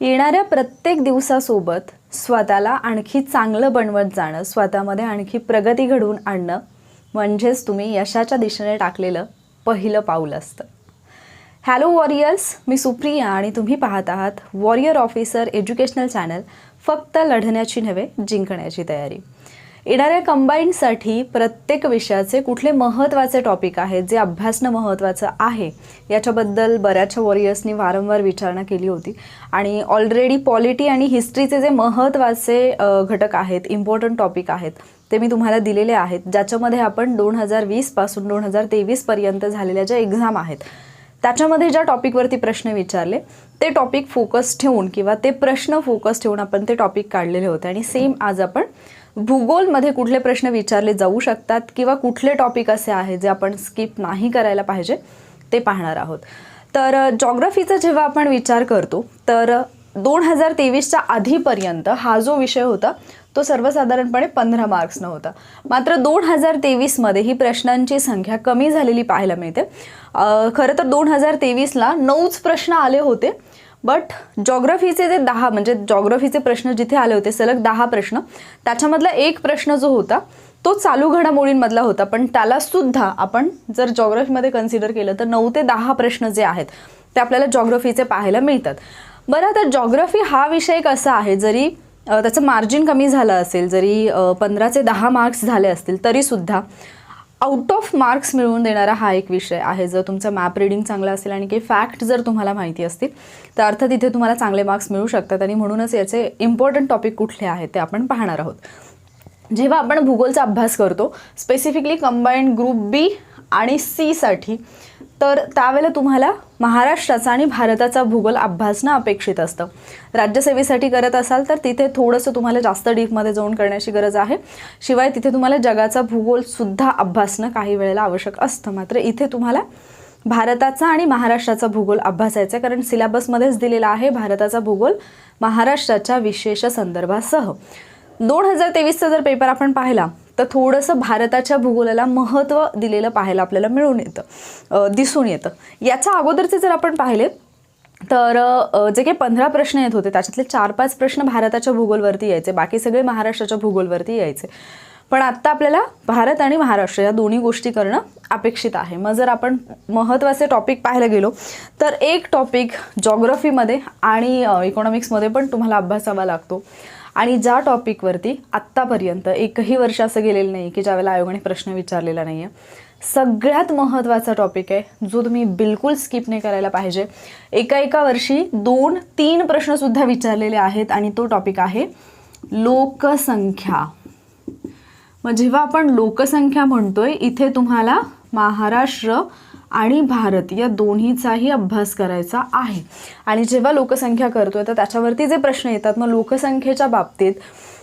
येणाऱ्या प्रत्येक दिवसासोबत स्वतःला आणखी चांगलं बनवत जाणं स्वतःमध्ये आणखी प्रगती घडवून आणणं म्हणजेच तुम्ही यशाच्या दिशेने टाकलेलं पहिलं पाऊल असतं. हॅलो वॉरियर्स मी सुप्रिया आणि तुम्ही पाहत आहात वॉरियर ऑफिसर एज्युकेशनल चॅनल फक्त लढण्याची नव्हे जिंकण्याची तयारी. येणाऱ्या कंबाईनसाठी प्रत्येक विषयाचे कुठले महत्त्वाचे टॉपिक आहेत जे अभ्यासणं महत्त्वाचं आहे याच्याबद्दल बऱ्याचशा वॉरियर्सनी वारंवार विचारणा केली होती. आणि ऑलरेडी पॉलिटी आणि हिस्ट्रीचे जे महत्त्वाचे घटक आहेत इम्पॉर्टंट टॉपिक आहेत ते मी तुम्हाला दिलेले आहेत ज्याच्यामध्ये आपण दोन हजार वीसपासून दोन हजार तेवीसपर्यंत झालेल्या ज्या एक्झाम आहेत त्याच्यामध्ये ज्या टॉपिकवरती प्रश्न विचारले ते टॉपिक फोकस ठेवून किंवा ते प्रश्न फोकस ठेवून आपण ते टॉपिक काढलेले होते. आणि सेम आज आपण भूगोलमध्ये कुठले प्रश्न विचारले जाऊ शकतात किंवा कुठले टॉपिक असे आहेत जे आपण स्किप नाही करायला पाहिजे ते पाहणार आहोत. तर जॉग्रफीचा जेव्हा आपण विचार करतो तर दोन हजार तेवीसच्या आधीपर्यंत हा जो विषय होता तो सर्वसाधारणपणे पंधरा मार्क्सनं होता. मात्र दोन हजार तेवीसमध्ये ही प्रश्नांची संख्या कमी झालेली पाहायला मिळते. खरं तर दोन हजार तेवीसला नऊच प्रश्न आले होते बट जॉग्रफीचे जे दहा म्हणजे जॉग्रफीचे प्रश्न जिथे आले होते सलग दहा प्रश्न त्याच्यामधला एक प्रश्न जो होता तो चालू घडामोडींमधला होता. पण त्यालासुद्धा आपण जर जॉग्रफीमध्ये कन्सिडर केलं तर नऊ ते दहा प्रश्न जे आहेत ते आपल्याला जॉग्रफीचे पाहायला मिळतात. बरं आता जॉग्रफी हा विषय कसा आहे? जरी त्याचं मार्जिन कमी झालं असेल जरी पंधराचे दहा मार्क्स झाले असतील तरीसुद्धा आउट ऑफ मार्क्स मिळवून देणारा हा एक विषय आहे. जर तुमचं मॅप रिडिंग चांगलं असेल आणि काही फॅक्ट जर तुम्हाला माहिती असतील तर अर्थात इथे तुम्हाला चांगले मार्क्स मिळू शकतात आणि म्हणूनच याचे इम्पॉर्टंट टॉपिक कुठले आहेत ते आपण पाहणार आहोत. जेव्हा आपण भूगोलचा अभ्यास करतो स्पेसिफिकली कंबाईंड ग्रुप बी आणि सीसाठी तर त्यावेळेला तुम्हाला महाराष्ट्राचा आणि भारताचा भूगोल अभ्यासणं अपेक्षित असतं. राज्यसेवेसाठी करत असाल तर तिथे थोडंसं तुम्हाला जास्त डीपमध्ये जाऊन करण्याची गरज आहे. शिवाय तिथे तुम्हाला जगाचा भूगोलसुद्धा अभ्यासणं काही वेळेला आवश्यक असतं. मात्र इथे तुम्हाला भारताचा आणि महाराष्ट्राचा भूगोल अभ्यासायचा आहे, कारण सिलेबसमध्येच दिलेला आहे भारताचा भूगोल महाराष्ट्राच्या विशेष संदर्भासह. दोन हजार तेवीसचा जर पेपर आपण पाहिला तर थोडंसं भारताच्या भूगोलाला महत्त्व दिलेलं पाहायला आपल्याला मिळून येतं दिसून येतं. याच्या अगोदरचे जर आपण पाहिले तर जे काही पंधरा प्रश्न येत होते त्याच्यातले चार पाच प्रश्न भारताच्या भूगोलवरती यायचे बाकी सगळे महाराष्ट्राच्या भूगोलवरती यायचे. पण आत्ता आपल्याला भारत आणि महाराष्ट्र या दोन्ही गोष्टी करणं अपेक्षित आहे. मग जर आपण महत्त्वाचे टॉपिक पाहायला गेलो तर एक टॉपिक जॉग्रफीमध्ये आणि इकॉनॉमिक्समध्ये पण तुम्हाला अभ्यासावा लागतो. आणि ज्या टॉपिकवरती आत्तापर्यंत एकही वर्ष असं गेलेलं नाही की ज्यावेळेला आयोगाने प्रश्न विचारलेला नाही आहे सगळ्यात महत्त्वाचा टॉपिक आहे जो तुम्ही बिलकुल स्किप नाही करायला पाहिजे. एका एका वर्षी दोन तीन प्रश्नसुद्धा विचारलेले आहेत आणि तो टॉपिक आहे लोकसंख्या. मग जेव्हा आपण लोकसंख्या म्हणतोय इथे तुम्हाला महाराष्ट्र आणि भारत या दोन्हीचाही अभ्यास करायचा आहे. आणि जेव्हा लोकसंख्या करतोय तर त्याच्यावरती जे प्रश्न येतात मग लोकसंख्येच्या बाबतीत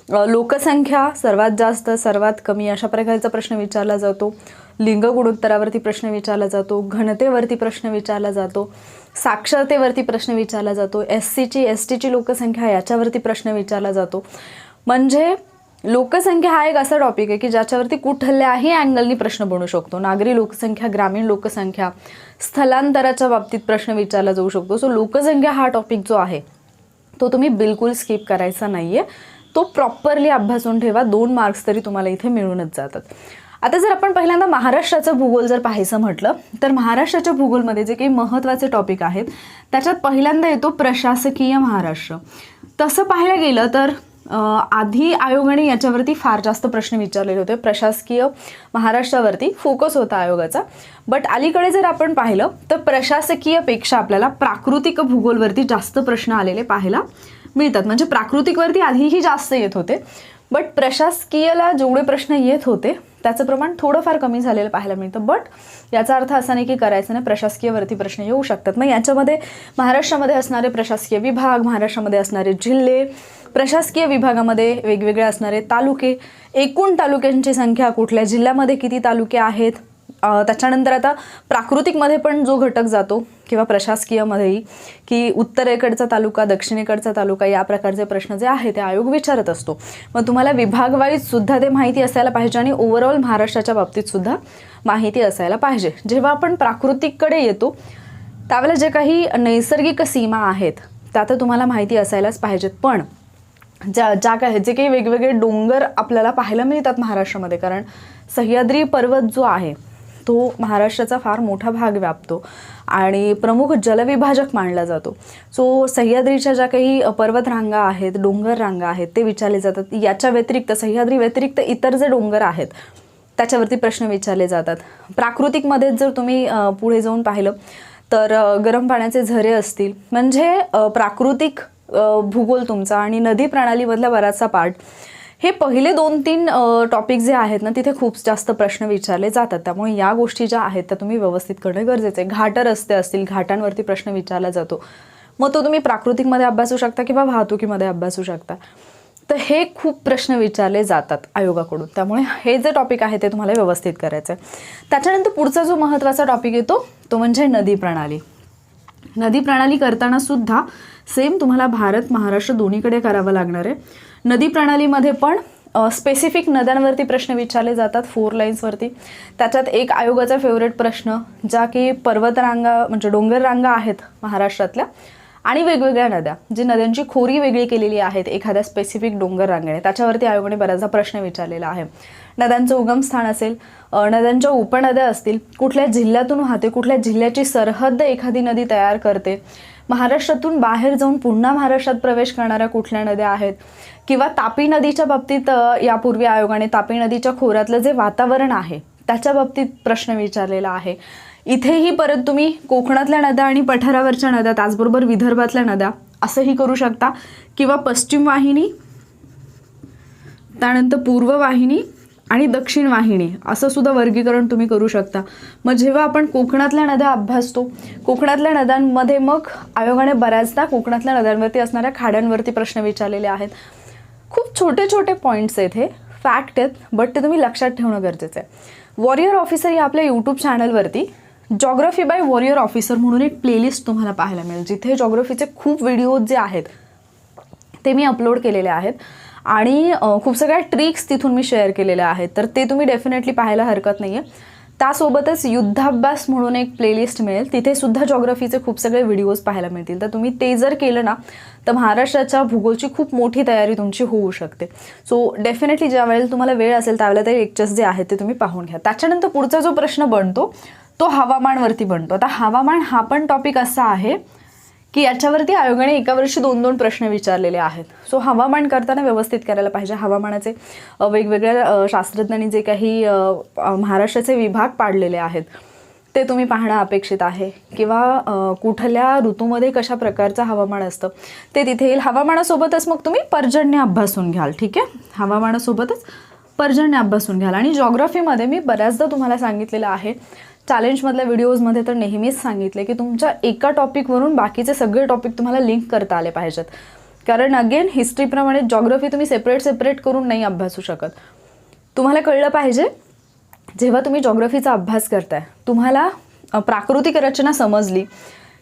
लोकसंख्या सर्वात जास्त सर्वात कमी अशा प्रकारचा प्रश्न विचारला जातो. लिंग गुणोत्तरावरती प्रश्न विचारला जातो. घनतेवरती प्रश्न विचारला जातो. साक्षरतेवरती प्रश्न विचारला जातो. एस सीची एस टीची लोकसंख्या याच्यावरती प्रश्न विचारला जातो. म्हणजे लोकसंख्या हा एक असा टॉपिक आहे की ज्याच्यावरती कुठल्याही अँगलनी प्रश्न बनू शकतो. नागरी लोकसंख्या ग्रामीण लोकसंख्या स्थलांतराच्या बाबतीत प्रश्न विचारला जाऊ शकतो. सो लोकसंख्या हा टॉपिक जो आहे तो तुम्ही बिलकुल स्किप करायचा नाही आहे तो प्रॉपरली अभ्यासून ठेवा. दोन मार्क्स तरी तुम्हाला इथे मिळूनच जातात. आता जर आपण पहिल्यांदा महाराष्ट्राचं भूगोल जर पाहायचं म्हटलं तर महाराष्ट्राच्या भूगोलमध्ये जे काही महत्त्वाचे टॉपिक आहेत त्याच्यात पहिल्यांदा येतो प्रशासकीय महाराष्ट्र. तसं पाहायला गेलं तर आधी आयोगाने याच्यावरती फार जास्त प्रश्न विचारलेले होते. प्रशासकीय महाराष्ट्रावरती फोकस होता आयोगाचा. बट अलीकडे जर आपण पाहिलं तर प्रशासकीयपेक्षा आपल्याला प्राकृतिक भूगोलवरती जास्त प्रश्न आलेले पाहायला मिळतात. म्हणजे प्राकृतिकवरती आधीही जास्त येत होते. बट प्रशासकीयला जेवढे प्रश्न येत होते त्याचं प्रमाण थोडंफार कमी झालेलं पाहायला मिळतं. बट याचा अर्थ असा नाही की करायचं नाही प्रशासकीयवरती प्रश्न येऊ शकतात. मग याच्यामध्ये महाराष्ट्रामध्ये असणारे प्रशासकीय विभाग महाराष्ट्रामध्ये असणारे जिल्हे प्रशासकीय विभागामध्ये वेगवेगळे असणारे तालुके. एकूण तालुक्यांची संख्या कुठल्या? जिल्ह्यामध्ये किती तालुके आहेत? त्याच्यानंतर आता प्राकृतिकमध्ये पण जो घटक जातो किंवा प्रशासकीयमध्येही की उत्तरेकडचा तालुका दक्षिणेकडचा तालुका या प्रकारचे प्रश्न जे आहे ते आयोग विचारत असतो. मग तुम्हाला विभागवाईज सुद्धा ते माहिती असायला पाहिजे आणि ओव्हरऑल महाराष्ट्राच्या बाबतीत सुद्धा माहिती असायला पाहिजे. जेव्हा आपण प्राकृतिककडे येतो त्यावेळेला जे काही नैसर्गिक सीमा आहेत त्या तर तुम्हाला माहिती असायलाच पाहिजेत. पण ज्या ज्या काय जे काही वेगवेगळे डोंगर आपल्याला पाहायला मिळतात महाराष्ट्रामध्ये कारण सह्याद्री पर्वत जो आहे तो महाराष्ट्राचा फार मोठा भाग व्यापतो आणि प्रमुख जलविभाजक मानला जातो. सो सह्याद्रीच्या ज्या काही पर्वतरांगा आहेत डोंगर रांगा आहेत ते विचारले जातात. याच्या व्यतिरिक्त सह्याद्री व्यतिरिक्त इतर जे डोंगर आहेत त्याच्यावरती प्रश्न विचारले जातात. प्राकृतिकमध्ये जर तुम्ही पुढे जाऊन पाहिलं तर गरम पाण्याचे झरे असतील. म्हणजे प्राकृतिक भूगोल तुमचा आणि नदी प्रणालीमधला बराचसा पार्ट हे पहिले दोन तीन टॉपिक जे आहेत ना तिथे खूप जास्त प्रश्न विचारले जातात. त्यामुळे या गोष्टी ज्या आहेत त्या तुम्ही व्यवस्थित करणं गरजेचं आहे. घाट रस्ते असतील घाटांवरती प्रश्न विचारला जातो. मग तो तुम्ही प्राकृतिकमध्ये अभ्यासू शकता किंवा वाहतुकीमध्ये अभ्यासू शकता. तर हे खूप प्रश्न विचारले जातात आयोगाकडून. त्यामुळे हे जे टॉपिक आहे ते तुम्हाला व्यवस्थित करायचं आहे. त्याच्यानंतर पुढचा जो महत्त्वाचा टॉपिक येतो तो म्हणजे नदी प्रणाली. नदी प्रणाली करताना सुद्धा सेम तुम्हाला भारत महाराष्ट्र दोन्हीकडे करावं लागणार आहे. नदी प्रणालीमध्ये पण स्पेसिफिक नद्यांवरती प्रश्न विचारले जातात फोर लाईन्सवरती त्याच्यात एक आयोगाचा फेवरेट प्रश्न ज्या की पर्वतरांगा म्हणजे डोंगर रांगा आहेत महाराष्ट्रातल्या आणि वेगवेगळ्या नद्या जी नद्यांची खोरी वेगळी केलेली आहेत एखाद्या स्पेसिफिक डोंगर रांगेने त्याच्यावरती आयोगाने बऱ्याचदा प्रश्न विचारलेला आहे. नद्यांचं उगमस्थान असेल नद्यांच्या उपनद्या असतील कुठल्या जिल्ह्यातून वाहते कुठल्या जिल्ह्याची सरहद्द एखादी नदी तयार करते महाराष्ट्रातून बाहेर जाऊन पुन्हा महाराष्ट्रात प्रवेश करणाऱ्या कुठल्या नद्या आहेत? किंवा तापी नदीच्या बाबतीत यापूर्वी आयोगाने तापी नदीच्या खोऱ्यातलं जे वातावरण आहे त्याच्या बाबतीत प्रश्न विचारलेला आहे. इथेही परत तुम्ही कोकणातल्या नद्या आणि पठारावरच्या नद्या त्याचबरोबर विदर्भातल्या नद्या असंही करू शकता. किंवा पश्चिम वाहिनी त्यानंतर पूर्व वाहिनी आणि दक्षिण वाहिनी असं सुद्धा वर्गीकरण तुम्ही करू शकता. मग जेव्हा आपण कोकणातल्या नद्या अभ्यासतो कोकणातल्या नद्यांमध्ये मग आयोगाने बऱ्याचदा कोकणातल्या नद्यांवरती असणाऱ्या खाड्यांवरती प्रश्न विचारलेले आहेत. खूप छोटे छोटे पॉईंट्स आहेत हे फॅक्ट आहेत बट ते तुम्ही लक्षात ठेवणं गरजेचं आहे. वॉरियर ऑफिसर या आपल्या यूट्यूब चॅनलवरती जॉग्रफी बाय वॉरियर ऑफिसर म्हणून एक प्लेलिस्ट तुम्हाला पाहायला मिळेल जिथे जॉग्रफीचे खूप व्हिडिओज जे आहेत ते मी अपलोड केलेले आहेत. आणि खूप सगळ्या ट्रिक्स तिथून मी शेअर केलेल्या आहेत. तर ते तुम्ही डेफिनेटली पाहायला हरकत नाही आहे त्यासोबतच युद्धाभ्यास म्हणून एक प्लेलिस्ट मिळेल. तिथे सुद्धा जॉग्रफीचे खूप सगळे व्हिडिओज पाहायला मिळतील. तर तुम्ही ते जर केलं ना तर महाराष्ट्राच्या भूगोलची खूप मोठी तयारी तुमची होऊ शकते. सो डेफिनेटली ज्या वेळेला तुम्हाला वेळ असेल त्यावेळेला ते लेक्चर्स जे आहेत ते तुम्ही पाहून घ्या. त्याच्यानंतर पुढचा जो प्रश्न बनतो तो हवामानवरती बनतो. आता हवामान हा पण टॉपिक असा आहे की याच्यावरती आयोगाने एका वर्षी दोन दोन प्रश्न विचारलेले आहेत. सो हवामान करताना व्यवस्थित करायला पाहिजे. हवामानाचे वेगवेगळ्या शास्त्रज्ञांनी जे काही महाराष्ट्राचे विभाग पाडलेले आहेत ते तुम्ही पाहणं अपेक्षित आहे. किंवा कुठल्या ऋतूमध्ये कशा प्रकारचं हवामान असतं ते तिथे येईल. हवामानासोबतच मग तुम्ही पर्जन्य अभ्यासून घ्याल ठीक आहे? हवामानासोबतच पर्जन्य अभ्यासून घ्याल. आणि जॉग्रफीमध्ये मी बऱ्याचदा तुम्हाला सांगितलेलं आहे चॅलेंजमधल्या व्हिडिओजमध्ये तर नेहमीच सांगितले की तुमच्या एका टॉपिकवरून बाकीचे सगळे टॉपिक तुम्हाला लिंक करता आले पाहिजेत. कारण अगेन हिस्ट्रीप्रमाणे जॉग्रफी तुम्ही सेपरेट सेपरेट करून नाही अभ्यासू शकत. तुम्हाला कळलं पाहिजे जेव्हा तुम्ही जॉग्रफीचा अभ्यास करताय तुम्हाला प्राकृतिक रचना समजली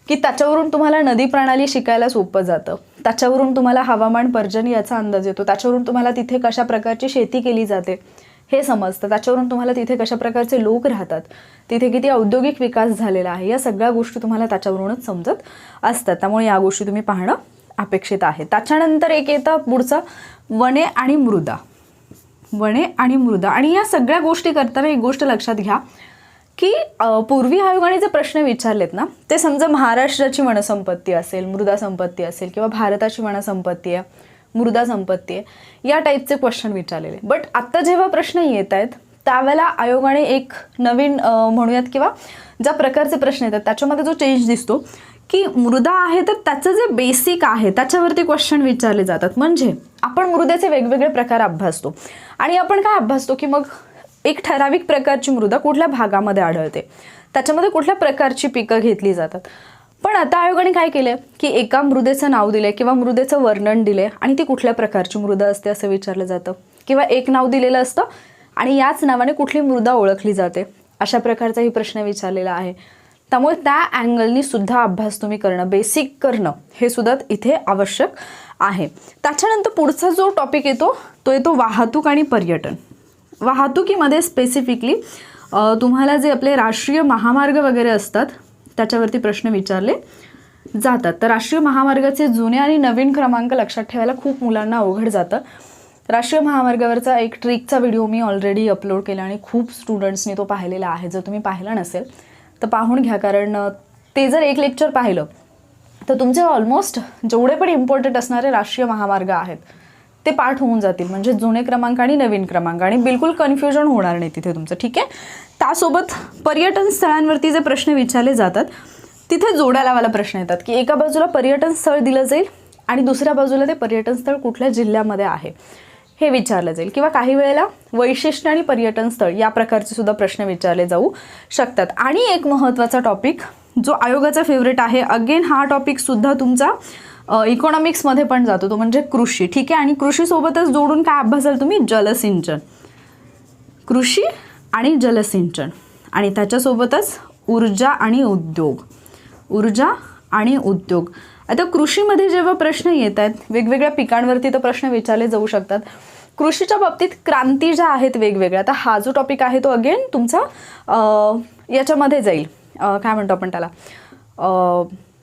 की त्याच्यावरून तुम्हाला नदी प्रणाली शिकायला सोपं जातं. त्याच्यावरून तुम्हाला हवामान पर्जन याचा अंदाज येतो. त्याच्यावरून तुम्हाला तिथे कशा प्रकारची शेती केली जाते. हे समजतं. त्याच्यावरून तुम्हाला तिथे कशा प्रकारचे लोक राहतात तिथे किती औद्योगिक विकास झालेला आहे या सगळ्या गोष्टी तुम्हाला त्याच्यावरूनच समजत असतात. त्यामुळे या गोष्टी तुम्ही पाहणं अपेक्षित आहे. त्याच्यानंतर एक येतं पुढचं वने आणि मृदा. वने आणि मृदा. आणि या सगळ्या गोष्टी करताना एक गोष्ट लक्षात घ्या की पूर्वी आयोगाने जे प्रश्न विचारलेत ना ते समजा महाराष्ट्राची वनसंपत्ती असेल मृदा संपत्ती असेल किंवा भारताची वनसंपत्ती आहे मृदा संपत्ती आहे. या टाईपचे क्वेश्चन विचारलेले. बट आत्ता जेव्हा प्रश्न येत आहेत त्यावेळेला आयोगाने एक नवीन म्हणूयात किंवा ज्या प्रकारचे प्रश्न येतात त्याच्यामध्ये जो चेंज दिसतो की मृदा आहे तर त्याचं जे बेसिक आहे त्याच्यावरती क्वेश्चन विचारले जातात. म्हणजे आपण मृदेचे वेगवेगळे प्रकार अभ्यासतो. आणि आपण काय अभ्यासतो की मग एक ठराविक प्रकारची मृदा कुठल्या भागामध्ये आढळते? त्याच्यामध्ये कुठल्या प्रकारची पिकं घेतली जातात? पण आता आयोगाने काय केलं की एका मृदेचं नाव दिले किंवा मृदेचं वर्णन दिले आणि ती कुठल्या प्रकारची मृदा असते असं विचारलं जातं. किंवा एक नाव दिलेलं असतं आणि याच नावाने कुठली मृदा ओळखली जाते अशा प्रकारचाही प्रश्न विचारलेला आहे. त्यामुळे त्या अँगलनी सुद्धा अभ्यास तुम्ही करणं बेसिक करणं हे सुद्धा इथे आवश्यक आहे. त्याच्यानंतर पुढचा जो टॉपिक येतो तो येतो वाहतूक आणि पर्यटन. वाहतुकीमध्ये स्पेसिफिकली तुम्हाला जे आपले राष्ट्रीय महामार्ग वगैरे असतात त्याच्यावरती प्रश्न विचारले. जातात. तर राष्ट्रीय महामार्गाचे जुने आणि नवीन क्रमांक लक्षात ठेवायला खूप मुलांना अवघड जातं. राष्ट्रीय महामार्गावरचा एक ट्रिकचा व्हिडिओ मी ऑलरेडी अपलोड केला आणि खूप स्टुडंट्सनी तो पाहिलेला आहे. जर तुम्ही पाहिला नसेल तर पाहून घ्या. कारण ते जर एक लेक्चर पाहिलं तर तुमचे ऑलमोस्ट जेवढे पण इम्पॉर्टंट असणारे राष्ट्रीय महामार्ग आहेत ते पाठ होऊन जातील. म्हणजे जुने क्रमांक आणि नवीन क्रमांक. आणि बिलकुल कन्फ्युजन होणार नाही तिथे तुमचं. ठीक आहे? त्यासोबत पर्यटन स्थळांवरती जे प्रश्न विचारले जातात तिथे जोड्या लावायला प्रश्न येतात की एका बाजूला पर्यटन स्थळ दिलं जाईल आणि दुसऱ्या बाजूला ते पर्यटन स्थळ कुठल्या जिल्ह्यामध्ये आहे? हे विचारलं जाईल. किंवा काही वेळेला वैशिष्ट्य आणि पर्यटन स्थळ या प्रकारचे सुद्धा प्रश्न विचारले जाऊ शकतात. आणि एक महत्त्वाचा टॉपिक जो आयोगाचा फेवरेट आहे अगेन हा टॉपिकसुद्धा तुमचा इकॉनॉमिक्समध्ये पण जातो तो म्हणजे कृषी. ठीक आहे? आणि कृषीसोबतच जोडून काय अभ्यासाल तुम्ही? जलसिंचन. कृषी आणि जलसिंचन. आणि त्याच्यासोबतच ऊर्जा आणि उद्योग. ऊर्जा आणि उद्योग. आता कृषीमध्ये जेव्हा प्रश्न येत आहेत वेगवेगळ्या पिकांवरती तर प्रश्न विचारले जाऊ शकतात. कृषीच्या बाबतीत क्रांती ज्या आहेत वेगवेगळ्या. आता हा जो टॉपिक आहे तो अगेन तुमचा याच्यामध्ये जाईल. काय म्हणतो आपण त्याला?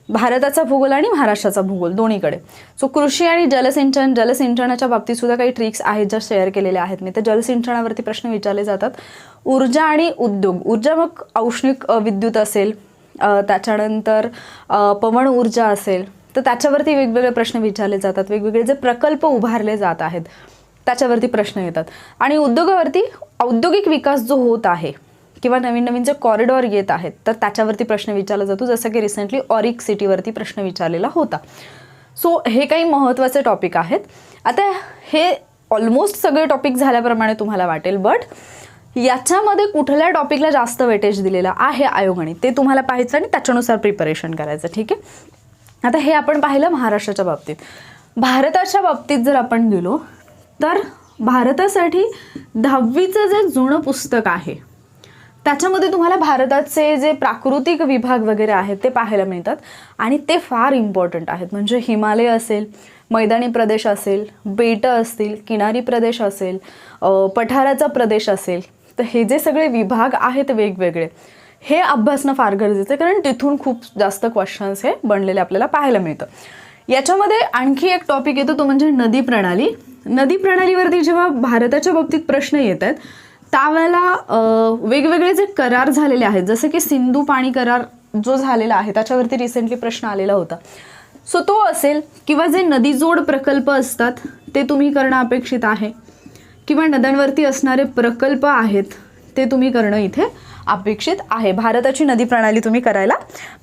भारताचा भूगोल आणि महाराष्ट्राचा भूगोल दोन्हीकडे. सो कृषी आणि जलसिंचन जलसिंचनाच्या बाबतीत सुद्धा काही ट्रिक्स आहेत ज्या शेअर केलेल्या आहेत. मी तर जलसिंचनावरती प्रश्न विचारले जातात. ऊर्जा आणि उद्योग. ऊर्जा मग औष्णिक विद्युत असेल त्याच्यानंतर पवन ऊर्जा असेल तर त्याच्यावरती वेगवेगळे प्रश्न विचारले जातात. वेगवेगळे जे प्रकल्प उभारले जात आहेत त्याच्यावरती प्रश्न येतात. आणि उद्योगावरती औद्योगिक विकास जो होत आहे किंवा नवीन नवीन जे कॉरिडॉर येत आहेत तर त्याच्यावरती प्रश्न विचारला जातो. जसं की रिसेंटली ऑरिक सिटीवरती प्रश्न विचारलेला होता. सो हे काही महत्त्वाचे टॉपिक आहेत. आता हे ऑलमोस्ट सगळे टॉपिक झाल्याप्रमाणे तुम्हाला वाटेल बट याच्यामध्ये कुठल्या टॉपिकला जास्त वेटेज दिलेलं आहे आयोगाने ते तुम्हाला पाहायचं आणि त्याच्यानुसार प्रिपरेशन करायचं ठीक आहे? आता हे आपण पाहिलं महाराष्ट्राच्या बाबतीत. भारताच्या बाबतीत जर आपण गेलो तर भारतासाठी दहावीचं जे जुनं पुस्तक आहे त्याच्यामध्ये तुम्हाला भारताचे जे प्राकृतिक विभाग वगैरे आहेत ते पाहायला मिळतात. आणि ते फार इम्पॉर्टंट आहेत. म्हणजे हिमालय असेल मैदानी प्रदेश असेल बेटं असतील किनारी प्रदेश असेल पठाराचा प्रदेश असेल तर हे जे सगळे विभाग आहेत वेगवेगळे हे अभ्यासणं फार गरजेचं आहे. कारण तिथून खूप जास्त क्वेश्चन्स हे बनलेले आपल्याला पाहायला मिळतं. याच्यामध्ये आणखी एक टॉपिक येतो तो म्हणजे नदी प्रणाली. नदी प्रणालीवरती जेव्हा भारताच्या बाबतीत प्रश्न येत आहेत त्यावेळेला वेगवेगळे जे करार झालेले आहेत जसं की सिंधू पाणी करार जो झालेला आहे त्याच्यावरती रिसेंटली प्रश्न आलेला होता. सो तो असेल किंवा जे नदीजोड प्रकल्प असतात ते तुम्ही करणं अपेक्षित आहे. किंवा नद्यांवरती असणारे प्रकल्प आहेत ते तुम्ही करणं इथे अपेक्षित आहे. भारताची नदी प्रणाली तुम्ही करायला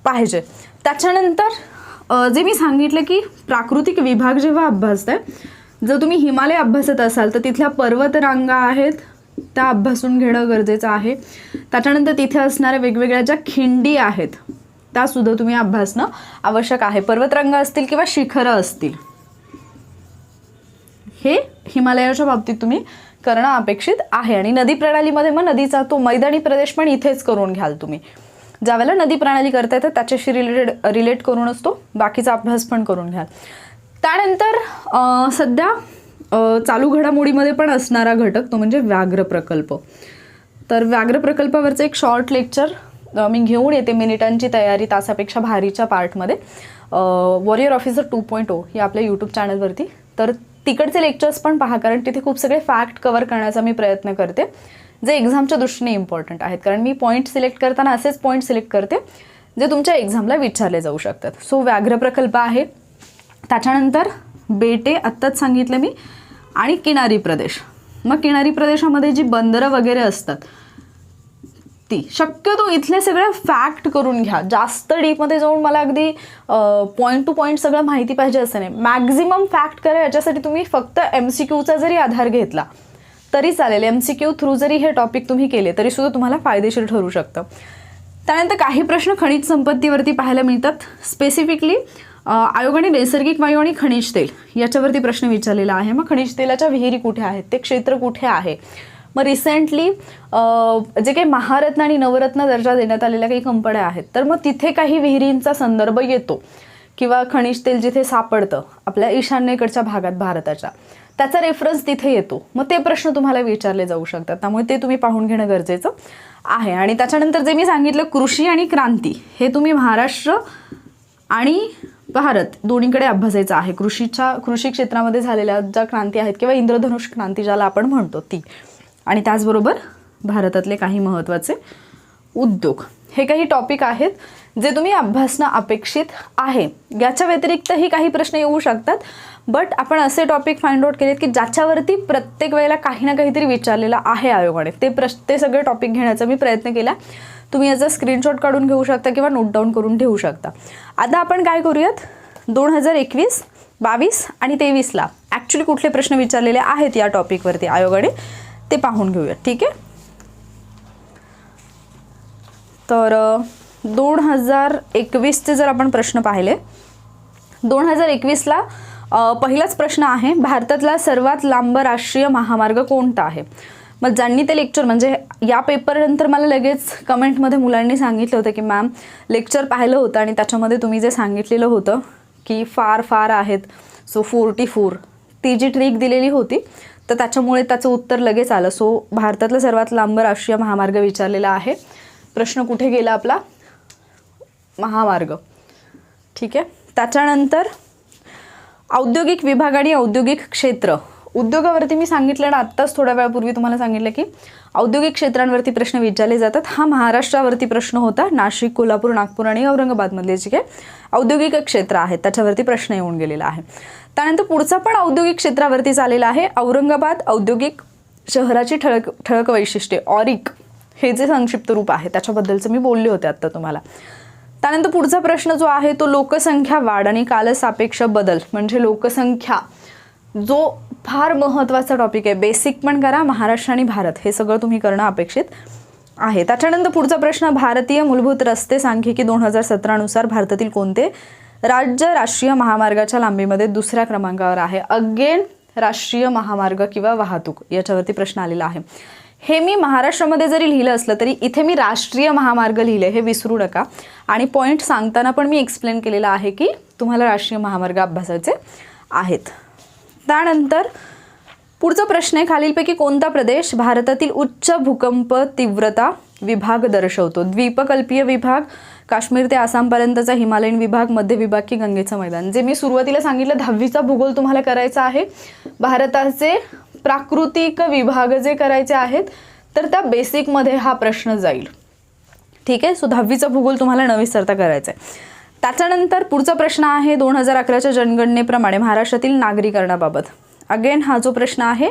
पाहिजे. त्याच्यानंतर जे मी सांगितलं की प्राकृतिक विभाग जेव्हा अभ्यासताय जर तुम्ही हिमालय अभ्यासत असाल तर तिथल्या पर्वतरांगा आहेत त्या अभ्यासून घेणं गरजेचं आहे. त्याच्यानंतर तिथे असणाऱ्या वेगवेगळ्या ज्या खिंडी आहेत त्यासुद्धा तुम्ही अभ्यासणं आवश्यक आहे. पर्वतरंग असतील किंवा शिखरं असतील. हे हिमालयाच्या बाबतीत तुम्ही करणं अपेक्षित आहे. आणि नदी प्रणालीमध्ये मग नदीचा तो मैदानी प्रदेश पण इथेच करून घ्याल तुम्ही. ज्यावेळेला नदी प्रणाली करता येतं त्याच्याशी रिलेटेड रिलेट करूनच तो बाकीचा अभ्यास पण करून घ्याल. त्यानंतर सध्या चालू घडामोडीमध्ये पण असणारा घटक तो म्हणजे व्याघ्र प्रकल्प. तर व्याघ्र प्रकल्पावरचं एक शॉर्ट लेक्चर मी घेऊन येते मिनिटांची तयारी तासापेक्षा भारीच्या पार्टमध्ये. Warrior officer two point O हे आपल्या यूट्यूब चॅनलवरती तर तिकडचे लेक्चर्स पण पहा कारण तिथे खूप सगळे फॅक्ट कवर करण्याचा मी प्रयत्न करते जे एक्झामच्या दृष्टीने इम्पॉर्टंट आहेत. कारण मी पॉईंट सिलेक्ट करताना असेच पॉईंट सिलेक्ट करते जे तुमच्या एक्झामला विचारले जाऊ शकतात. सो व्याघ्र प्रकल्प आहे. त्याच्यानंतर बेटे आत्ताच सांगितलं मी आणि किनारी प्रदेश. मग किनारी प्रदेशामध्ये जी बंदरं वगैरे असतात ती शक्यतो इथले सगळे फॅक्ट करून घ्या. जास्त डीपमध्ये जाऊन मला अगदी पॉईंट टू पॉईंट सगळं माहिती पाहिजे असं नाही. मॅक्झिमम फॅक्ट करा याच्यासाठी तुम्ही फक्त एम सी क्यूचा जरी आधार घेतला तरी चालेल. एम सी क्यू थ्रू जरी हे टॉपिक तुम्ही केले तरीसुद्धा तुम्हाला फायदेशीर ठरू शकतं. त्यानंतर काही प्रश्न खनिज संपत्तीवरती पाहायला मिळतात. स्पेसिफिकली आयोगाने नैसर्गिक वायू आणि खनिज तेल याच्यावरती प्रश्न विचारलेला आहे. मग खनिज तेलाच्या विहिरी कुठे आहेत? ते क्षेत्र कुठे आहे? मग रिसेंटली जे काही महारत्न आणि नवरत्न दर्जा देण्यात आलेल्या काही कंपन्या आहेत तर मग तिथे काही विहिरींचा संदर्भ येतो किंवा खनिज तेल जिथे सापडतं आपल्या ईशान्येकडच्या भागात भारताच्या त्याचा रेफरन्स तिथे येतो. मग ते प्रश्न तुम्हाला विचारले जाऊ शकतात. त्यामुळे ते तुम्ही पाहून घेणं गरजेचं आहे. आणि त्याच्यानंतर जे मी सांगितलं कृषी आणि क्रांती हे तुम्ही महाराष्ट्र आणि भारत दोन्हीकडे अभ्यासायचं आहे. कृषीच्या कृषी क्षेत्रामध्ये झालेल्या ज्या क्रांती आहेत किंवा इंद्रधनुष क्रांती ज्याला आपण म्हणतो ती. आणि त्याचबरोबर भारतातले काही महत्त्वाचे उद्योग. हे काही टॉपिक आहेत जे तुम्ही अभ्यासणं अपेक्षित आहे. याच्या व्यतिरिक्तही काही प्रश्न येऊ शकतात. बट आपण असे टॉपिक फाइंड आउट केलेत की ज्याच्यावरती प्रत्येक वेळेला काही ना काहीतरी विचारलेलं आहे आयोगाने. ते प्रश्न ते सगळे टॉपिक घेण्याचा मी प्रयत्न केला. तुम्ही याचा स्क्रीनशॉट काढून घेऊ शकता किंवा नोट डाऊन करून ठेवू शकता. आता आपण काय करूयात? दोन हजार एकवीस बावीस आणि तेवीसला ॲक्च्युली कुठले प्रश्न विचारलेले आहेत या टॉपिकवरती आयोगाने ते पाहून घेऊयात. ठीक आहे? तर दोन हजार एकवीसचे जर आपण प्रश्न पाहिले दोन हजार एकवीसला पहिलाच प्रश्न आहे भारतातला सर्वात लांब राष्ट्रीय महामार्ग कोणता आहे? मग ज्यांनी ते लेक्चर म्हणजे या पेपरनंतर मला लगेच कमेंटमध्ये मुलांनी सांगितलं होतं की मॅम लेक्चर पाहिलं होतं आणि त्याच्यामध्ये तुम्ही जे सांगितलेलं होतं की फार फार आहेत सो फोर्टी फोर ती जी ट्रिक दिलेली होती तर त्याच्यामुळे त्याचं उत्तर लगेच आलं. सो भारतातला सर्वात लांब राष्ट्रीय महामार्ग विचारलेला आहे. प्रश्न कुठे गेला आपला? महामार्ग. ठीक आहे? त्याच्यानंतर औद्योगिक विभाग आणि औद्योगिक क्षेत्र. उद्योगावरती मी सांगितलं ना आत्ताच थोड्या वेळापूर्वी तुम्हाला सांगितलं की औद्योगिक क्षेत्रांवरती प्रश्न विचारले जातात. हा महाराष्ट्रावरती प्रश्न होता. नाशिक कोल्हापूर नागपूर आणि औरंगाबादमधले जे काही औद्योगिक क्षेत्र आहेत त्याच्यावरती प्रश्न येऊन गेलेला आहे. त्यानंतर पुढचा पण औद्योगिक क्षेत्रावरती आलेला आहे. औरंगाबाद औद्योगिक शहराची ठळक ठळक वैशिष्ट्ये. ऑरिक हे जे संक्षिप्त रूप आहे त्याच्याबद्दलचं मी बोलले होते आत्ता तुम्हाला. त्यानंतर पुढचा प्रश्न जो आहे तो लोकसंख्या वाढ आणि कालसापेक्ष बदल म्हणजे लोकसंख्या. जो फार महत्त्वाचा टॉपिक आहे बेसिक पण करा महाराष्ट्र आणि भारत हे सगळं तुम्ही करणं अपेक्षित आहे. त्याच्यानंतर पुढचा प्रश्न भारतीय मूलभूत रस्ते सांख्यिकी दोन हजार सतरानुसार भारतातील कोणते राज्य राष्ट्रीय महामार्गाच्या लांबीमध्ये दुसऱ्या क्रमांकावर आहे? अगेन राष्ट्रीय महामार्ग किंवा वाहतूक याच्यावरती प्रश्न आलेला आहे. हे मी महाराष्ट्रामध्ये जरी लिहिलं असलं तरी इथे मी राष्ट्रीय महामार्ग लिहिले हे विसरू नका. आणि पॉईंट सांगताना पण मी एक्सप्लेन केलेला आहे की तुम्हाला राष्ट्रीय महामार्ग अभ्यासाचे आहेत. त्यानंतर पुढचा प्रश्न आहे खालीलपैकी कोणता प्रदेश भारतातील उच्च भूकंप तीव्रता विभाग दर्शवतो? द्वीपकल्पीय विभाग काश्मीर ते आसामपर्यंतचा हिमालयीन विभाग मध्य विभाग की गंगेचं मैदान? जे मी सुरुवातीला सांगितलं दहावीचा भूगोल तुम्हाला करायचा आहे. भारताचे प्राकृतिक विभाग जे करायचे आहेत तर त्या बेसिकमध्ये हा प्रश्न जाईल. ठीक आहे? सो दहावीचा भूगोल तुम्हाला न विसरता करायचा आहे. त्याच्यानंतर पुढचा प्रश्न आहे दोन हजार अकराच्या जनगणनेप्रमाणे महाराष्ट्रातील नागरीकरणाबाबत. अगेन हा जो प्रश्न आहे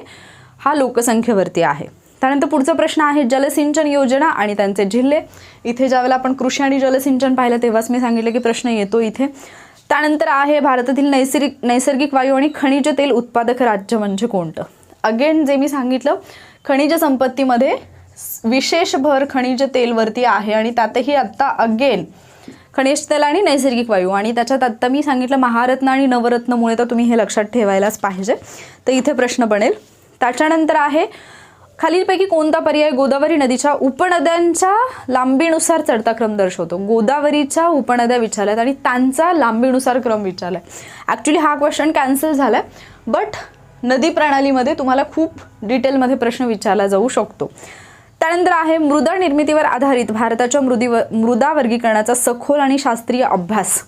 हा लोकसंख्येवरती आहे. त्यानंतर पुढचा प्रश्न आहे जलसिंचन योजना आणि त्यांचे जिल्हे. इथे ज्यावेळेला आपण कृषी आणि जलसिंचन पाहिलं तेव्हाच मी सांगितलं की प्रश्न येतो इथे. त्यानंतर आहे भारतातील नैसर्गिक नैसर्गिक वायू आणि खनिज तेल उत्पादक राज्य म्हणजे कोणतं? अगेन जे मी सांगितलं खनिज संपत्तीमध्ये विशेष भर खनिज तेलवरती आहे आणि त्यातही आत्ता अगेन खनिज तेल आणि नैसर्गिक वायू. आणि त्याच्यात आत्ता मी सांगितलं महारत्न आणि नवरत्नमुळे तर तुम्ही हे लक्षात ठेवायलाच पाहिजे. तर इथे प्रश्न बनेल. त्याच्यानंतर आहे खालीलपैकी कोणता पर्याय गोदावरी नदीच्या उपनद्यांच्या लांबीनुसार चढता क्रम दर्शवतो? गोदावरीच्या उपनद्या विचारल्यात आणि त्यांचा लांबीनुसार क्रम विचारलाय. ॲक्च्युली हा क्वेश्चन कॅन्सल झालाय बट नदी प्रणालीमध्ये तुम्हाला खूप डिटेलमध्ये प्रश्न विचारला जाऊ शकतो. त्यानंतर आहे मृदा निर्मितीवर आधारित भारताच्या मृदी मृदा वर्गीकरणाचा सखोल आणि शास्त्रीय अभ्यास.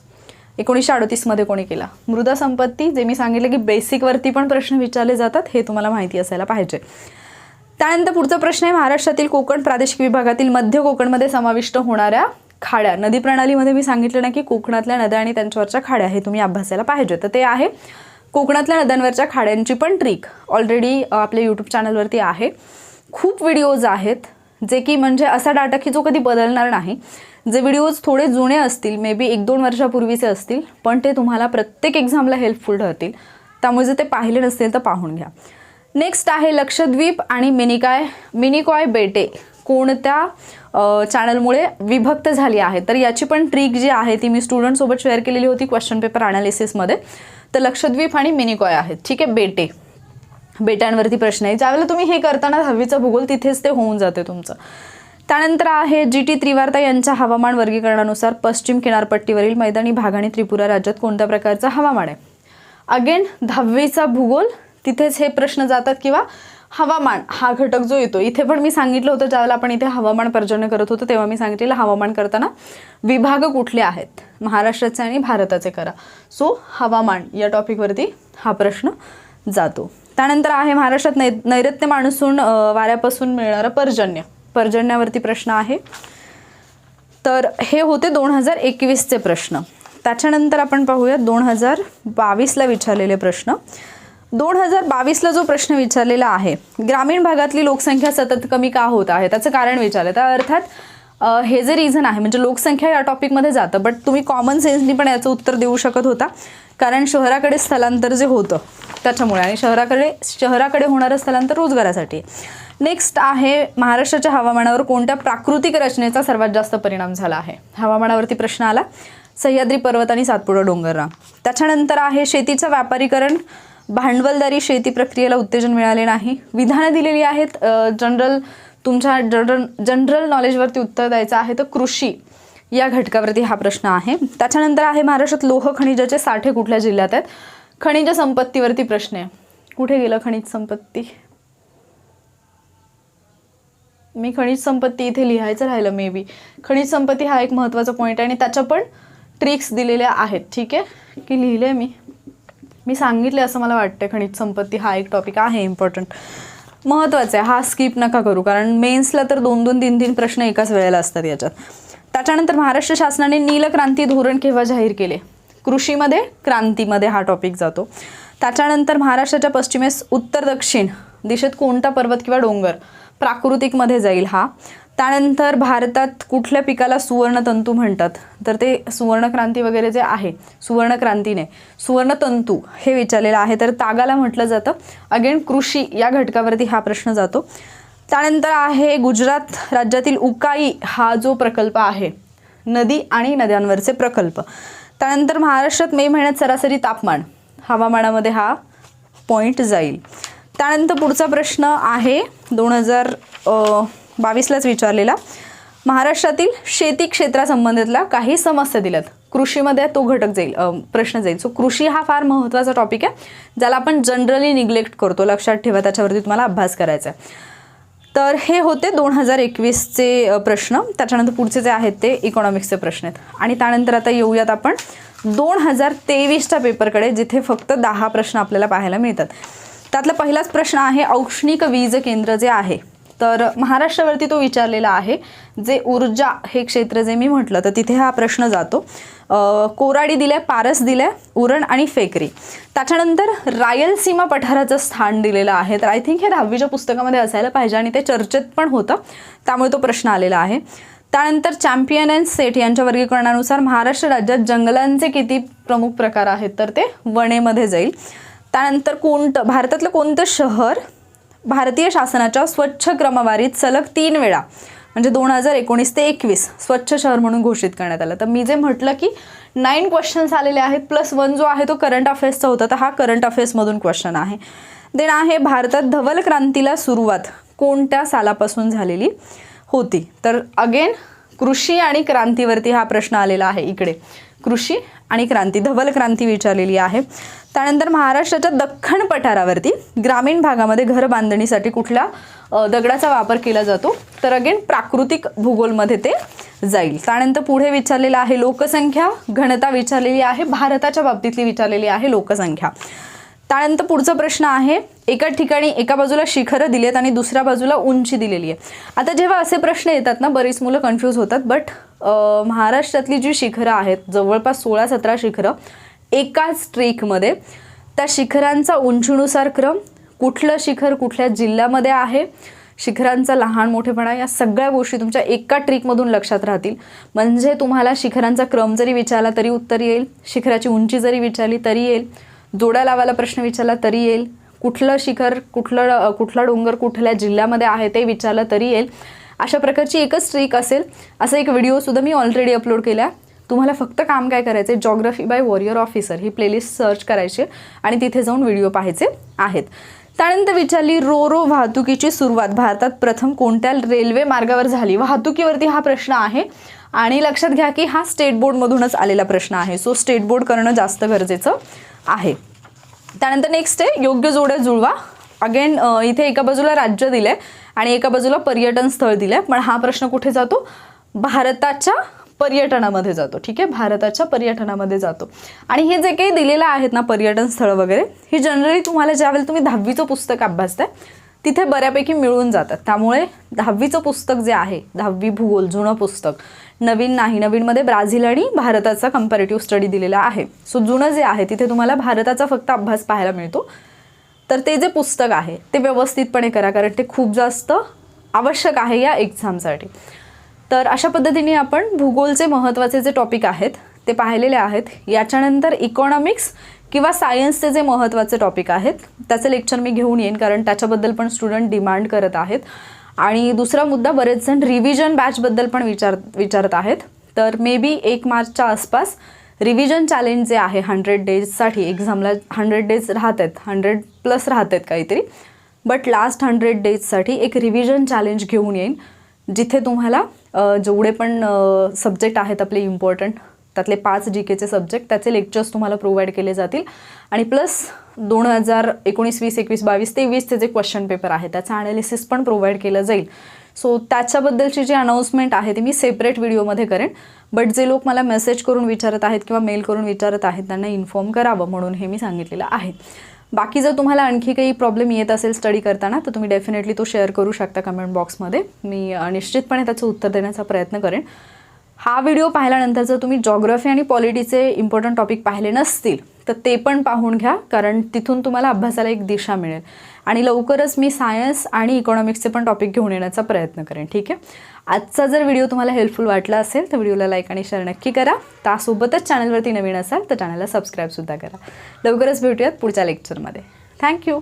एकोणीसशे अडतीसमध्ये कोणी केला? मृदा संपत्ती जे मी सांगितलं की बेसिकवरती पण प्रश्न विचारले जातात हे तुम्हाला माहिती असायला पाहिजे. त्यानंतर पुढचा प्रश्न आहे महाराष्ट्रातील कोकण प्रादेशिक विभागातील मध्य कोकणमध्ये समाविष्ट होणाऱ्या खाड्या. नदी प्रणालीमध्ये मी सांगितलं ना की कोकणातल्या नद्या आणि त्यांच्यावरच्या खाड्या हे तुम्ही अभ्यासायला पाहिजे. तर ते आहे कोकणातल्या नद्यांवरच्या खाड्यांची पण ट्रिक ऑलरेडी आपल्या यूट्यूब चॅनलवरती आहे. खूप व्हिडिओज आहेत जे की म्हणजे असा डाटा की जो कधी बदलणार नाही. जे व्हिडिओज थोडे जुने असतील मे बी एक दोन वर्षापूर्वीचे असतील पण ते तुम्हाला प्रत्येक एक्झामला हेल्पफुल ठरतील. त्यामुळे जर ते पाहिले नसतील तर पाहून घ्या. नेक्स्ट आहे लक्षद्वीप आणि मिनिकाय मिनिकॉय बेटे. कोणत्या चॅनलमुळे विभक्त झाली आहे? तर याची पण ट्रिक जी आहे ती मी स्टुडंटसोबत शेअर केलेली होती क्वेश्चन पेपर अनालिसिसमध्ये तर लक्षद्वीप आणि मिनिकॉय आहेत. ठीक आहे बेटे. बेटांवरती प्रश्न आहे. ज्यावेळेला तुम्ही हे करताना दहावीचा भूगोल तिथेच ते होऊन जाते तुमचं. त्यानंतर आहे जी टी त्रिवार्ता यांच्या हवामान वर्गीकरणानुसार पश्चिम किनारपट्टीवरील मैदानी भाग आणि त्रिपुरा राज्यात कोणत्या प्रकारचं हवामान आहे? अगेन दहावीचा भूगोल तिथेच हे प्रश्न जातात किंवा हवामान हा घटक जो येतो. इथे पण मी सांगितलं होतं ज्यावेळेला आपण इथे हवामान पर्जन्य करत होतो तेव्हा मी सांगितलेलं हवामान करताना विभाग कुठले आहेत? महाराष्ट्राचे आणि भारताचे करा. सो हवामान या टॉपिकवरती हा प्रश्न जातो. त्यानंतर आहे महाराष्ट्रात नै नैऋत्य मान्सून वाऱ्यापासून मिळणारं पर्जन्य. पर्जन्यावरती प्रश्न आहे. तर हे होते दोन हजार एकवीसचे प्रश्न. त्याच्यानंतर आपण पाहूया दोन हजार बावीसला विचारलेले प्रश्न. दोन हजार बावीसला जो प्रश्न विचारलेला आहे ग्रामीण भागातली लोकसंख्या सतत कमी का होत आहे? त्याचं कारण विचारलं. त्या अर्थात हे जे रिझन आहे म्हणजे लोकसंख्या या टॉपिकमध्ये जातं बट तुम्ही कॉमन सेन्सनी पण याचं उत्तर देऊ शकत होता. कारण शहराकडे स्थलांतर जे होतं त्याच्यामुळे आणि शहराकडे शहराकडे होणारं स्थलांतर रोजगारासाठी. नेक्स्ट आहे महाराष्ट्राच्या हवामानावर कोणत्या प्राकृतिक रचनेचा सर्वात जास्त परिणाम झाला आहे? हवामानावरती प्रश्न आला. सह्याद्री पर्वत आणि सातपुडा डोंगररांग त्याच्यानंतर आहे शेतीचं व्यापारीकरण. भांडवलदारी शेती प्रक्रियेला उत्तेजन मिळाले नाही. विधानं दिलेली आहेत जनरल तुमच्या जनरल जनरल नॉलेजवरती उत्तर द्यायचं आहे तर कृषी या घटकावरती हा प्रश्न आहे. त्याच्यानंतर आहे महाराष्ट्रात लोह खनिजाचे साठे कुठल्या जिल्ह्यात आहेत? खनिज संपत्तीवरती प्रश्न आहे. कुठे गेलं खनिज संपत्ती? मी खनिज संपत्ती इथे लिहायचं राहिलं मे बी खनिज संपत्ती हा एक महत्त्वाचा पॉईंट आहे आणि त्याच्या पण ट्रिक्स दिलेल्या आहेत. ठीक आहे? की लिहिले मी. मी सांगितले असं मला वाटतं खनिज संपत्ती हा एक टॉपिक आहे इम्पॉर्टंट महत्त्वाचं आहे. हा स्किप नका करू. कारण मेन्सला तर दोन दोन तीन तीन प्रश्न एकाच वेळेला असतात याच्यात. त्याच्यानंतर महाराष्ट्र शासनाने नीलक्रांती धोरण केव्हा जाहीर केले? कृषीमध्ये क्रांतीमध्ये हा टॉपिक जातो. त्याच्यानंतर महाराष्ट्राच्या पश्चिमेस उत्तर दक्षिण दिशेत कोणता पर्वत किंवा डोंगर प्राकृतिकमध्ये जाईल हा? त्यानंतर भारतात कुठल्या पिकाला सुवर्णतंतू म्हणतात? तर ते सुवर्णक्रांती वगैरे जे आहे सुवर्णक्रांतीने सुवर्णतंतू हे विचारलेलं आहे. तर तागाला म्हटलं जातं. अगेन कृषी या घटकावरती हा प्रश्न जातो. त्यानंतर आहे गुजरात राज्यातील उकाई हा जो प्रकल्प आहे नदी आणि नद्यांवरचे प्रकल्प. त्यानंतर महाराष्ट्रात मे महिन्यात सरासरी तापमान हवामानामध्ये हा पॉईंट जाईल. त्यानंतर पुढचा प्रश्न आहे दोन हजार बावीसलाच विचारलेला. महाराष्ट्रातील शेती क्षेत्रासंबंधितला काही समस्या दिल्यात. कृषीमध्ये तो घटक जाईल प्रश्न जाईल. सो कृषी हा फार महत्त्वाचा टॉपिक आहे ज्याला आपण जनरली निग्लेक्ट करतो. लक्षात ठेवा त्याच्यावरती तुम्हाला अभ्यास करायचा आहे. तर हे होते दोन हजार एकवीसचे प्रश्न. त्याच्यानंतर पुढचे जे आहेत ते इकॉनॉमिक्सचे प्रश्न आहेत. आणि त्यानंतर आता येऊयात आपण दोन हजार तेवीसच्या पेपरकडे जिथे फक्त दहा प्रश्न आपल्याला पाहायला मिळतात. त्यातला पहिलाच प्रश्न आहे औष्णिक वीज केंद्र जे आहे तर महाराष्ट्रावरती तो विचारलेला आहे जे ऊर्जा हे क्षेत्र जे मी म्हटलं तर तिथे हा प्रश्न जातो. कोराडी दिल्या पारस दिल्या उरण आणि फेकरी. त्याच्यानंतर रायलसीमा पठाराचं स्थान दिलेलं आहे. तर आय थिंक हे दहावीच्या पुस्तकामध्ये असायला पाहिजे आणि ते चर्चेत पण होतं. त्यामुळे तो प्रश्न आलेला आहे. त्यानंतर चॅम्पियन अँड सेट यांच्या वर्गीकरणानुसार महाराष्ट्र राज्यात जंगलांचे किती प्रमुख प्रकार आहेत तर ते वनेमध्ये जाईल. त्यानंतर कोणतं भारतातलं कोणतं शहर भारतीय शासनाच्या स्वच्छ क्रमवारीत सलग तीन वेळा म्हणजे दोन हजार एकोणीस ते एकवीस स्वच्छ शहर म्हणून घोषित करण्यात आलं. तर मी जे म्हटलं की नाईन क्वेश्चन्स आलेले आहेत प्लस वन जो आहे तो करंट अफेअर्सचा होता तर हा करंट अफेअर्समधून क्वेश्चन आहे. देन आहे भारतात धवल क्रांतीला सुरुवात कोणत्या सालापासून झालेली होती? तर अगेन कृषी आणि क्रांतीवरती हा प्रश्न आलेला आहे इकडे. कृषी आणि क्रांती धवल क्रांती विचारलेली आहे. त्यानंतर महाराष्ट्राच्या दख्खन पठारावरती ग्रामीण भागामध्ये घर बांधणीसाठी कुठल्या दगडाचा वापर केला जातो? तर अगेन प्राकृतिक भूगोलमध्ये ते जाईल. त्यानंतर पुढे विचारलेलं आहे लोकसंख्या घनता विचारलेली आहे भारताच्या बाबतीतली विचारलेली आहे लोकसंख्या. त्यानंतर पुढचा प्रश्न आहे एका ठिकाणी एका बाजूला शिखरं दिली आहेत आणि दुसऱ्या बाजूला उंची दिलेली आहे. आता जेव्हा असे प्रश्न येतात ना बरीच मुलं कन्फ्यूज होतात बट महाराष्ट्रातली जी शिखरं आहेत जवळपास सोळा सतरा शिखरं एकाच ट्रेकमध्ये त्या शिखरांचा उंचीनुसार क्रम कुठलं शिखर कुठल्या जिल्ह्यामध्ये आहे शिखरांचा लहान मोठेपणा या सगळ्या गोष्टी तुमच्या एका ट्रिकमधून लक्षात राहतील. म्हणजे तुम्हाला शिखरांचा क्रम जरी विचारला तरी उत्तर येईल शिखराची उंची जरी विचारली तरी येईल जोड्या लावायला प्रश्न विचारला तरी येईल कुठलं शिखर कुठलं कुठला डोंगर कुठल्या जिल्ह्यामध्ये आहे ते विचारलं तरी येईल. अशा प्रकारची एकच ट्रिक असेल. असा एक व्हिडिओसुद्धा मी ऑलरेडी अपलोड केला. आहे तुम्हाला फक्त काम काय करायचं आहे जॉग्रफी बाय वॉरियर ऑफिसर ही प्लेलिस्ट सर्च करायची आहे आणि तिथे जाऊन व्हिडिओ पाहायचे आहेत. त्यानंतर विचारली रो रो वाहतुकीची सुरुवात. भारतात प्रथम कोणत्या रेल्वे मार्गावर झाली? वाहतुकीवरती हा प्रश्न आहे. आणि लक्षात घ्या की हा स्टेट बोर्डमधूनच आलेला प्रश्न आहे. सो स्टेट बोर्ड करणं जास्त गरजेचं आहे. त्यानंतर नेक्स्ट आहे योग्य जोड्या जुळवा. अगेन इथे एका बाजूला राज्य दिलंय. आणि एका बाजूला पर्यटन स्थळ दिलंय. पण हा प्रश्न कुठे जातो? भारताच्या पर्यटनामध्ये जातो. ठीक आहे? भारताच्या पर्यटनामध्ये जातो. आणि हे जे काही दिलेलं आहेत ना पर्यटन स्थळ वगैरे हे जनरली तुम्हाला ज्यावेळेला तुम्ही दहावीचं पुस्तक अभ्यासताय तिथे बऱ्यापैकी मिळून जातात. त्यामुळे दहावीचं पुस्तक जे आहे दहावी भूगोल जुनं पुस्तक नवीन नाही नवीनमध्ये ब्राझील आणि भारताचा कम्पॅरेटिव्ह स्टडी दिलेला आहे. सो जुनं जे आहे तिथे तुम्हाला भारताचा फक्त अभ्यास पाहायला मिळतो. तर ते जे पुस्तक आहे ते व्यवस्थितपणे करा कारण ते खूप जास्त आवश्यक आहे या एक्झामसाठी. तर अशा पद्धतीने आपण भूगोलचे महत्त्वाचे जे टॉपिक आहेत ते पाहिलेले आहेत. याच्यानंतर इकॉनॉमिक्स किंवा सायन्सचे जे महत्त्वाचे टॉपिक आहेत त्याचं लेक्चर मी घेऊन येईन कारण त्याच्याबद्दल पण स्टुडंट डिमांड करत आहेत. आणि दुसरा मुद्दा बरेच जण रिव्हिजन बॅचबद्दल पण विचार विचारत आहेत. तर मे बी एक मार्चच्या आसपास रिव्हिजन चॅलेंज जे आहे हंड्रेड डेजसाठी एक्झामला हंड्रेड डेज राहत आहेत हंड्रेड प्लस राहत आहेत काहीतरी बट लास्ट हंड्रेड डेजसाठी एक रिव्हिजन चॅलेंज घेऊन येईन जिथे तुम्हाला जेवढे पण सब्जेक्ट आहेत आपले इम्पॉर्टंट त्यातले पाच जी केचे सब्जेक्ट त्याचे लेक्चर्स तुम्हाला प्रोव्हाइड केले जातील. आणि प्लस दोन हजार एकोणीस वीस एकवीस बावीस तेवीसचे जे क्वेश्चन पेपर आहे त्याचं ॲनालिसिस पण प्रोव्हाइड केलं जाईल. सो त्याच्याबद्दलची जी अनाऊन्समेंट आहे ती मी सेपरेट व्हिडिओमध्ये करेन. बट जे लोक मला मेसेज करून विचारत आहेत किंवा मेल करून विचारत आहेत त्यांना इन्फॉर्म करावं म्हणून हे मी सांगितलेलं आहे. बाकी जर तुम्हाला आणखी काही प्रॉब्लेम येत असेल स्टडी करताना तर तुम्ही डेफिनेटली तो शेअर करू शकता कमेंट बॉक्समध्ये मी निश्चितपणे त्याचं उत्तर देण्याचा प्रयत्न करेन. हा व्हिडिओ पाहिल्यानंतर जर तुम्ही जॉग्रफी आणि पॉलिटीचे इम्पॉर्टंट टॉपिक पाहिले नसतील तर ते पण पाहून घ्या कारण तिथून तुम्हाला अभ्यासाला एक दिशा मिळेल. आणि लवकरच मी सायन्स आणि इकॉनॉमिक्सचे पण टॉपिक घेऊन येण्याचा प्रयत्न करेन ठीक आहे? आजचा जर व्हिडिओ तुम्हाला हेल्पफुल वाटला असेल तर व्हिडिओला लाईक आणि शेअर नक्की करा. त्यासोबतच चॅनलवरती नवीन असाल तर चॅनलला सबस्क्राईबसुद्धा करा. लवकरच भेटूयात पुढच्या लेक्चरमध्ये. थँक्यू